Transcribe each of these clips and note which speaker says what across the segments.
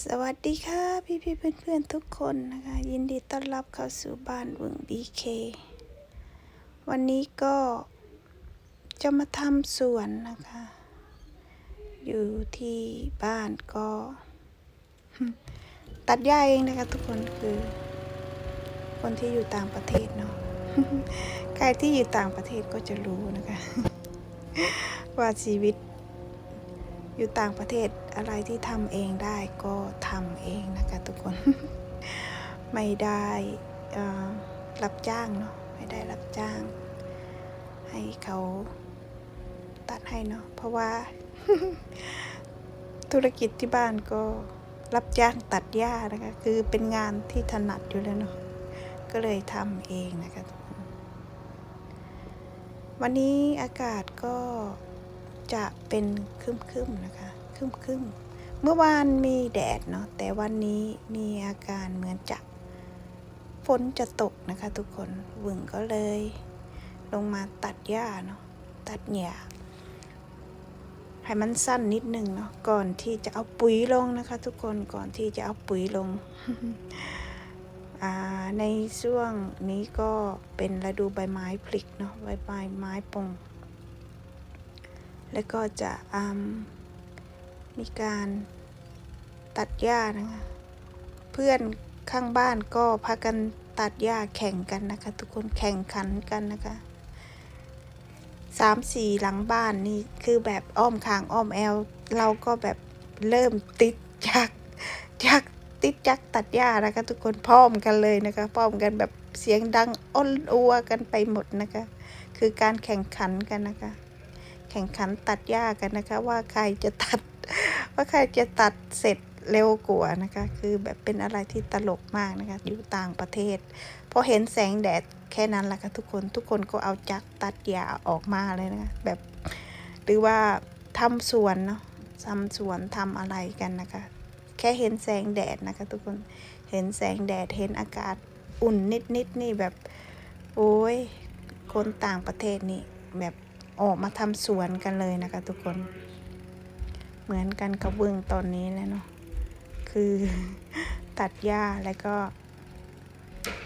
Speaker 1: สวัสดีค่ะ พี่พี่เพื่อนเพื่อนๆทุกคนนะคะ ยินดีต้อนรับเข้าสู่บ้านวึงบีเควันนี้ก็จะมาทำสวนนะคะ อยู่ที่บ้านก็ ตัดหญ้าเองนะคะทุกคนคือ คนที่อยู่ต่างประเทศเนาะใครที่อยู่ต่างประเทศก็จะรู้นะคะ ว่าชีวิต อยู่ต่างประเทศอะไรที่ทำเองได้ก็ทำเองนะคะทุกคน ไม่ได้รับจ้างเนาะไม่ได้รับจ้าง ให้เขาตัดให้เนาะเพราะว่า ธุรกิจที่บ้านก็รับจ้างตัดหญ้านะคะ คือเป็นงานที่ถนัดอยู่แล้วเนาะก็เลยทำเองนะคะทุกคนวันนี้อากาศก็ จะเป็นครึมๆนะคะครึมๆ เมื่อวานมีแดดเนาะแต่วันนี้มีอาการเหมือนจะฝนจะตกนะคะ ทุกคนวึงก็เลย ลงมาตัดหญ้าเนาะตัดหญ้าให้มันสั้นนิดนึงเนาะก่อนที่จะเอาปุ๋ยลงนะคะ ทุกคนก่อนที่จะเอาปุ๋ยลงในช่วงนี้ก็เป็นฤดูใบไม้ผลิเนาะใบไม้ไม้ปง แล้วก็จะมมีการตัดหญ้านะคะ เพื่อนข้างบ้านก็พากันตัดหญ้าแข่งกันนะคะ ทุกคนแข่งขันกันนะคะสามสี่หลังบ้านนี่คือแบบอ้อมคางอ้อมแอล เราก็แบบเริ่มติดจักจักติดจักตัดหญ้านะคะ ทุกคนพร้อมกันเลยนะคะพร้อมกันแบบเสียงดังอ้นอัวกันไปหมดนะคะ คือการแข่งขันกันนะคะ แข่งขันตัดหญ้ากันนะคะ ว่าใครจะตัด ว่าใครจะตัดเสร็จเร็วกว่านะคะ คือแบบเป็นอะไรที่ตลกมากนะคะ อยู่ต่างประเทศพอเห็นแสงแดดแค่นั้นแหละค่ะทุกคนทุกคนก็เอาจักตัดหญ้าออกมาเลยนะคะแบบหรือว่าทำสวนเนาะทำสวนทำอะไรกันนะคะ แค่เห็นแสงแดดนะคะ ทุกคนเห็นแสงแดดเห็นอากาศอุ่นนิดๆนี่แบบ โอ้ยคนต่างประเทศนี่แบบ ออกมาทำสวนกันเลยนะคะทุกคน เหมือนกันกับเบื้องตอนนี้แล้วเนาะคือตัดหญ้าแล้วก็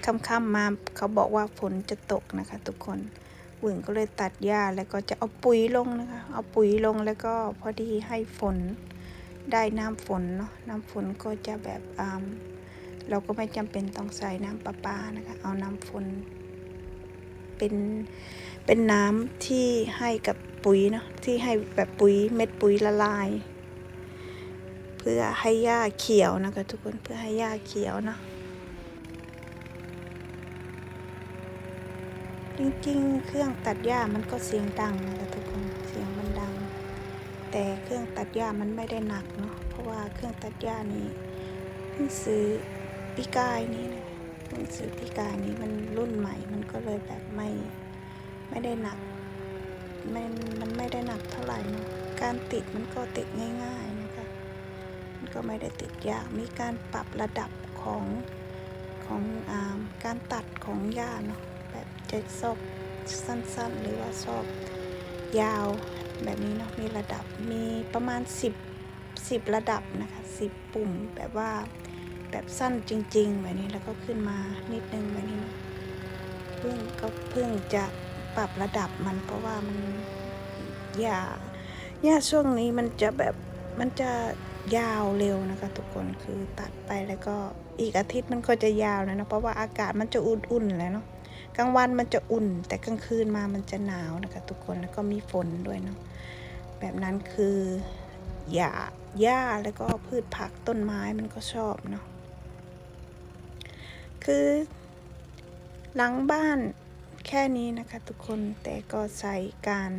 Speaker 1: ค่ำๆมาเขาบอกว่าฝนจะตกนะคะ ทุกคนเบื้องก็เลยตัดหญ้าแล้วก็จะเอาปุ๋ยลงนะคะ เอาปุ๋ยลงแล้วก็พอดีให้ฝนได้น้ำฝนเนาะน้ำฝนก็จะแบบอ่าเราก็ไม่จำเป็นต้องใส่น้ำประปานะคะ เอาน้ำฝน เป็นเป็นน้ำที่ให้กับปุ๋ยเนาะที่ให้แบบปุ๋ยเม็ดปุ๋ยละลาย เพื่อให้หญ้าเขียวนะคะทุกคนเพื่อให้หญ้าเขียวเนาะจริงๆ เครื่องตัดหญ้ามันก็เสียงดังนะคะทุกคนเสียงมันดัง แต่เครื่องตัดหญ้ามันไม่ได้หนักเนาะเพราะว่าเครื่องตัดหญ้านี้เพิ่งซื้อปีกายนี้นะ เพิ่งซื้อปีกายนี้มันรุ่นใหม่มันก็เลยแบบไม่ไม่ได้หนักมันมันไม่ได้หนักเท่าไหร่นะการติดมันก็ติดง่ายๆนะคะมันก็ไม่ได้ติดยากมีการปรับระดับของของอาการตัดของหญ้าเนาะแบบจะซอกสั้นๆ หรือว่าซอกยาวแบบนี้เนาะมีระดับมีประมาณ 10 10 ระดับนะคะ 10 ปุ่มแบบว่า แบบสั้นจริง ๆ แบบนี้แล้วก็ขึ้นมานิดนึงแบบนี้เนะเพิ่งก็เพิ่งจะปรับระดับมันเพราะว่ามันหญ้าหญ้าช่วงนี้มันจะแบบมันจะยาวเร็วนะคะทุกคนคือตัดไปแล้วก็อีกอาทิตย์มันก็จะยาวแล้วนะเพราะว่าอากาศมันจะอุ่นๆแล้วเนาะกลางวันมันจะอุ่น แต่กลางคืนมามันจะหนาวนะคะทุกคนแล้วก็มีฝนด้วยเนาะแบบนั้นคือหญ้าหญ้าแล้วก็พืชผักต้นไม้มันก็ชอบเนาะ คือ หลังบ้านแค่นี้นะคะทุกคนแต่ก็ใส่การ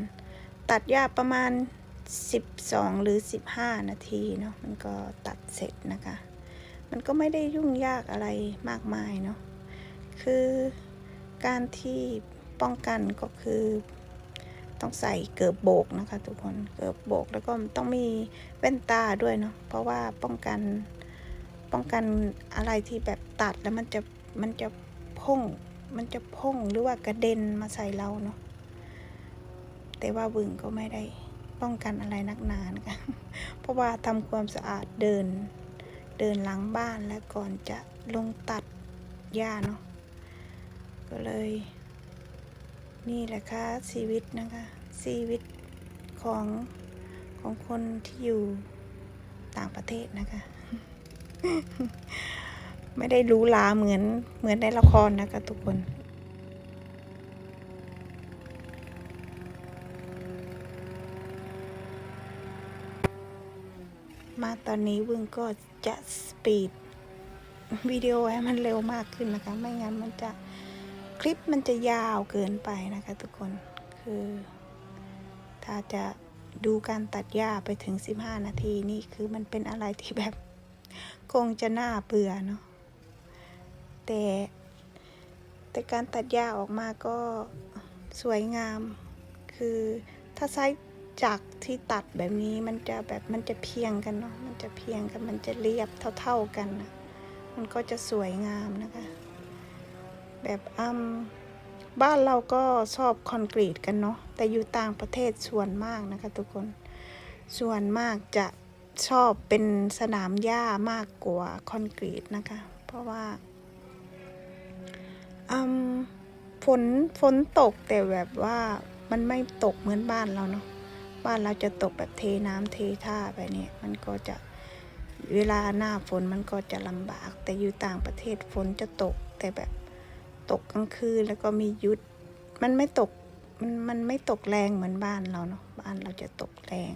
Speaker 1: ตัดหญ้าประมาณ 12 หรือ 15 นาทีเนาะมันก็ตัดเสร็จนะคะ มันก็ไม่ได้ยุ่งยากอะไรมากมายเนาะคือการที่ป้องกันก็คือต้องใส่เกิบโบกนะคะทุกคนเกิบโบกแล้วก็ต้องมีแว่นตาด้วยเนาะเพราะว่าป้องกันป้องกันอะไรที่แบบตัดแล้วมันจะ มันจะพุ่งมันจะพุ่งหรือว่ากระเด็นมาใส่เราเนาะแต่ว่าบึงก็ไม่ได้ป้องกันอะไรนักหนานะคะ เพราะว่าทำความสะอาดเดิน เดินหลังบ้านและก่อนจะลงตัดหญ้าเนาะก็เลย นี่แหละค่ะชีวิตนะคะชีวิตของของคนที่อยู่ต่างประเทศนะคะ ไม่ได้รู้ลาเหมือนเหมือนในละครนะคะทุกคนมาตอนนี้วึงก็จะสปีดวิดีโอให้มันเร็วมากขึ้นนะคะ ไม่งั้นมันจะคลิปมันจะยาวเกินไปนะคะ ทุกคนคือ ถ้าจะดูการตัดหญ้าไปถึง 15 นาทีนี่คือมันเป็นอะไรที่แบบ คงจะน่าเบื่อเนาะ แต่ แต่การตัดหญ้าออกมาก็สวยงาม คือถ้าใช้จักที่ตัดแบบนี้มันจะแบบมันจะเพียงกันเนาะมันจะเพียงกันมันจะเรียบเท่าๆกันนะมันก็จะสวยงามนะคะ แบบอืมบ้านเราก็ชอบคอนกรีตกันเนาะแต่อยู่ต่างประเทศส่วนมากนะคะทุกคนส่วนมากจะชอบเป็นสนามหญ้ามากกว่าคอนกรีตนะคะ เพราะว่า อืมฝนฝนตกแต่แบบว่ามันไม่ตกเหมือนบ้านเราเนาะบ้านเราจะตกแบบเทน้ำเทท่าไปเนี่ย มันก็จะเวลาหน้าฝนมันก็จะลำบาก แต่อยู่ต่างประเทศฝนจะตกแต่แบบตกกลางคืนแล้วก็มีหยุด มันไม่ตกมันมันไม่ตกแรงเหมือนบ้านเราเนาะบ้านเราจะตกแรง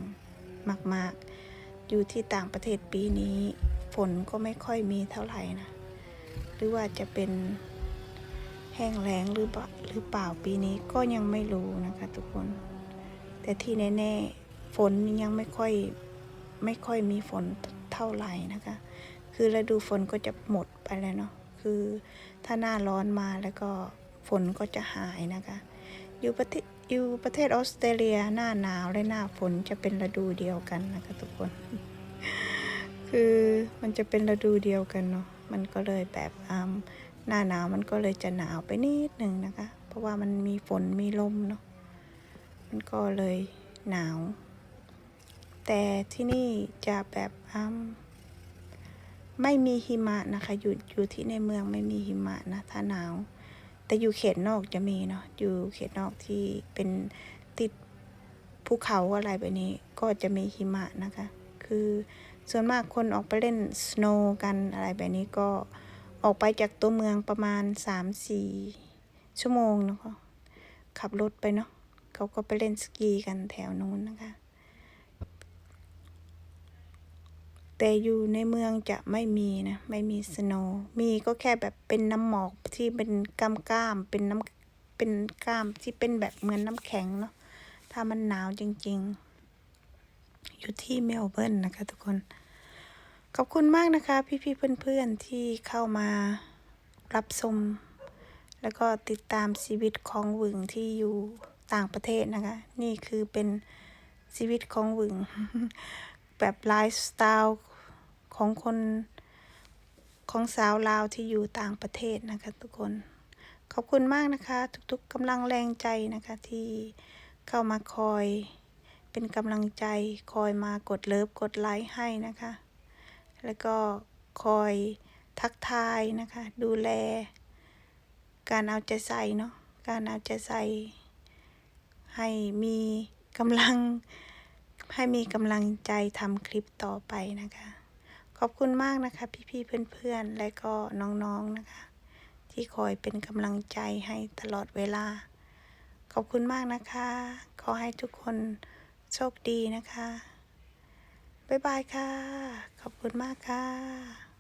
Speaker 1: มาก ๆ อยู่ที่ต่างประเทศปีนี้ ฝนก็ไม่ค่อยมีเท่าไหร่นะ หรือว่าจะเป็น ห้งแล้งหรือเปล่าหรือเปล่าปีนี้ก็ยังไม่รู้นะคะทุกคน แต่ที่แน่ๆฝนยังไม่ค่อยไม่ค่อยมีฝนเท่าไหร่นะคะ คือฤดูฝนก็จะหมดไปแล้วเนาะคือถ้าหน้าร้อนมาแล้วก็ฝนก็จะหายนะคะ อยู่ประเทศอยู่ประเทศออสเตรเลียหน้าหนาวและหน้าฝนจะเป็นฤดูเดียวกันนะคะทุกคน คือมันจะเป็นฤดูเดียวกันเนาะมันก็เลยแบบอ่า หน้าหนาวมันก็เลยจะหนาวไปนิดหนึ่งนะคะ เพราะว่ามันมีฝนมีลมเนาะมันก็เลยหนาว แต่ที่นี่จะแบบไม่มีหิมะนะคะอยู่อยู่ที่ในเมืองไม่มีหิมะนะถ้าหนาว แต่อยู่เขตนอกจะมีเนาะอยู่เขตนอกที่เป็นติดภูเขาอะไรแบบนี้ ก็จะมีหิมะนะคะ คือส่วนมากคนออกไปเล่นสโนว์กันอะไรแบบนี้ก็ ออกไปจากตัวเมืองประมาณ3-4ชั่วโมงเนาะขับรถไปเนาะเขาก็ไปเล่นสกีกันแถวนู้นนะคะ แต่อยู่ในเมืองจะไม่มีนะ ไม่มีสโนว์มีก็แค่แบบเป็นน้ำหมอกที่เป็นก้ามก้ามเป็นน้ำเป็นก้ามที่เป็นแบบเหมือนน้ำแข็งเนาะถ้ามันหนาวจริง ๆ อยู่ที่เมลเบิร์นนะคะทุกคน ขอบคุณมากนะคะ พี่ๆเพื่อนๆที่เข้ามารับชมแล้วก็ติดตามชีวิตของหวึงที่อยู่ต่างประเทศนะคะ นี่คือเป็นชีวิตของหวึง แบบไลฟ์สไตล์ของคนของสาวลาวที่อยู่ต่างประเทศนะคะทุกคน ขอบคุณมากนะคะ ทุกๆกำลังแรงใจนะคะที่เข้ามาคอยเป็นกำลังใจคอยมากดเลิฟกดไลค์ให้นะคะ แล้วก็คอยทักทายนะคะ ดูแล การเอาใจใส่เนาะการเอาใจใส่ ให้มีกำลังให้มีกำลังใจทำคลิปต่อไปนะคะ ขอบคุณมากนะคะ พี่ๆเพื่อนๆ และก็น้องๆนะคะ ที่คอยเป็นกำลังใจให้ตลอดเวลา ขอบคุณมากนะคะ ขอให้ทุกคนโชคดีนะคะ บ๊ายบายค่ะ ขอบคุณมากค่ะ